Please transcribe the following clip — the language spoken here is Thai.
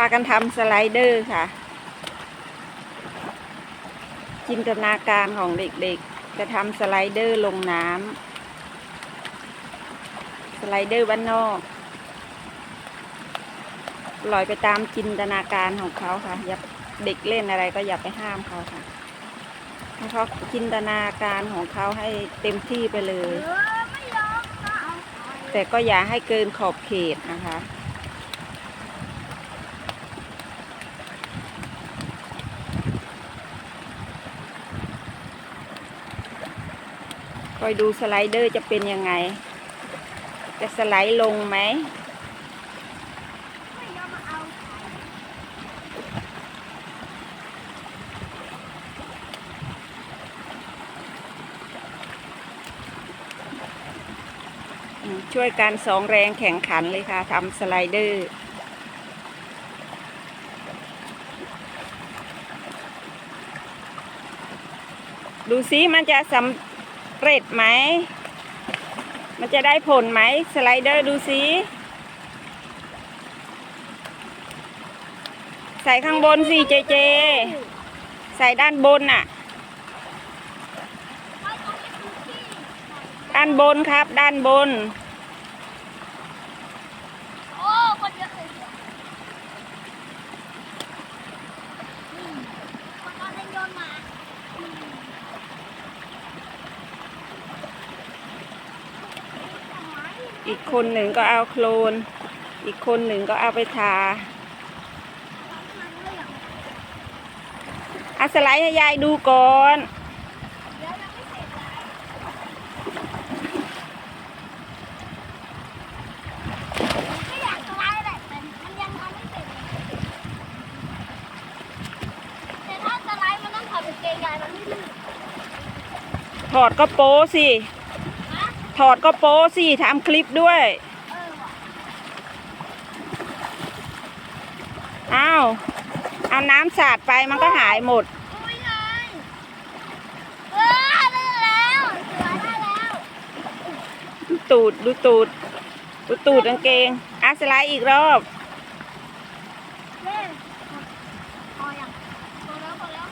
ากันทำสไลเดอร์ค่ะ จินตนาการของเด็กๆ จะทำสไลเดอร์ลงน้ำสไลเดอร์บ้านนอกลอยไปตามจินตนาการของเขาค่ะ อย่าเด็กเล่นอะไรก็อย่าไปห้ามเขาค่ะให้เขาจินตนาการของเขาให้เต็มที่ไปเลย แต่ก็อย่าให้เกินขอบเขตนะคะ คอยดูสไลเดอร์จะเป็นยังไง จะสไลด์ลงไหมช่วยกันสองแรงแข่งขันเลยค่ะทำสไลเดอร์ดูซิมันจะสำ เร็จไหม มันจะได้ผลไหมสไลเดอร์ดูซิใส่ข้างบนสิเจเจ ใส่ด้านบนน่ะ ด้านบนครับด้านบน โอ้คนเยอะเลยอืมคนเอาเล่นโยนมาอืมทำไม อีกคนหนึ่งก็เอาโคลน อีกคนหนึ่งก็เอาไปทามันเรื่องอาสไลด์ให้ยายดูก่อนเดี๋ยวยังไม่เสร็จเลยก็อยากสไลด์แหละแต่มันยังทำไม่เสร็จเลยแต่ถ้าสไลด์มันต้องถอดกางเกงยายมันไม่ลื่นถอดก็โป้สินะ ถอดก็โป้สิทำคลิปด้วย อ้าว เอาน้ำสาดไปมันก็หายหมดตูดดูตูด ดูตูดกางเกงอาสไลด์อีกรอบพอแล้วพอแล้ว